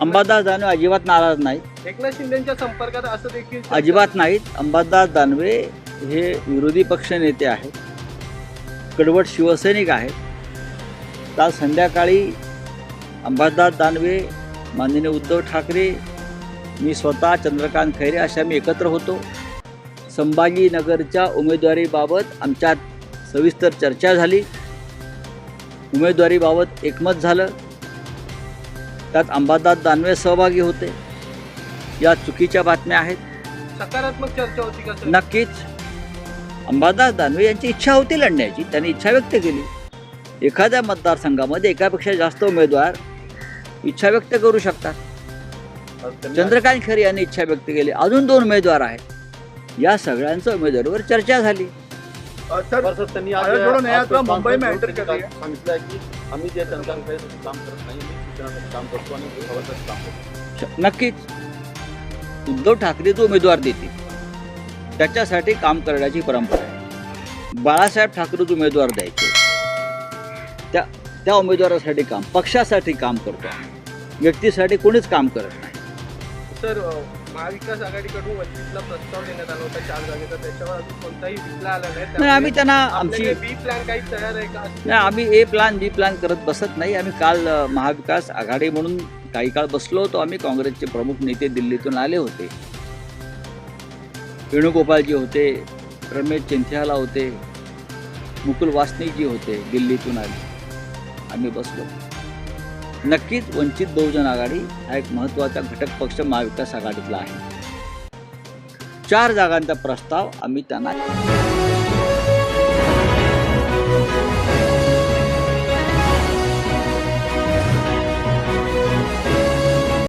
अंबादास दानवे अजिबात नाराज नाहीत. एकनाथ शिंदेच्या संपर्कात असं देखील अजिबात नाहीत. अंबादास दानवे हे विरोधी पक्ष नेते आहेत. कडवट शिवसैनिक आहेत. काल संध्याकाळी अंबादास दानवे माननीय उद्धव ठाकरे मी स्वतः चंद्रकांत खैरे अशा मी एकत्र होतो. संभाजीनगरच्या उमेदवारीबाबत आमच्यात सविस्तर चर्चा झाली. उमेदवारीबाबत एकमत झालं. त्यात अंबादास दानवे सहभागी होते. या चुकीच्या बातम्या आहेत. सकारात्मक चर्चा होती का सर? नक्कीच. अंबादास दानवे यांची इच्छा होती लढण्याची. त्यांनी इच्छा व्यक्त केली. एखाद्या मतदारसंघामध्ये एकापेक्षा जास्त उमेदवार इच्छा व्यक्त करू शकतात. चंद्रकांत खरे यांनी इच्छा व्यक्त केली. अजून दोन उमेदवार आहेत. या सगळ्यांच्या उमेदवारीवर चर्चा झाली. सर त्यांनी मुंबई में एंटर की आम्ही जे काम करत नाही शिक्षणासाठी काम करतो आणि काम करतो. नक्कीच. उद्धव ठाकरे जो उमेदवार देतील त्याच्यासाठी काम करण्याची परंपरा आहे. बाळासाहेब ठाकरे जो उमेदवार द्यायचे त्या त्या उमेदवारासाठी काम पक्षासाठी काम करतो. व्यक्तीसाठी कोणीच काम करत नाही. सर महाविकास आघाडीकडून वंचितला प्रस्ताव देण्यात आला होता चार जागेचा त्याच्यावर अजून कोणताही रिप्लाय आला नाही. नाही आम्ही त्यांना आमची बी प्लॅन काही तयार आहे का? नाही आम्ही ए प्लॅन बी प्लॅन करत बसत नाही. आम्ही काल अ, महाविकास आघाडी म्हणून काही काळ बसलो होतो. आम्ही काँग्रेसचे प्रमुख नेते दिल्लीतून आले होते. वेणुगोपालजी होते रमेश चिंथियाला होते मुकुल वासनिकजी होते दिल्लीतून आले. आम्ही बसलो. नक्कीच वंचित बहुजन आघाडी हा एक महत्त्वाचा घटक पक्ष महाविकास आघाडीतला आहे. चार जागांचा प्रस्ताव आम्ही त्यांना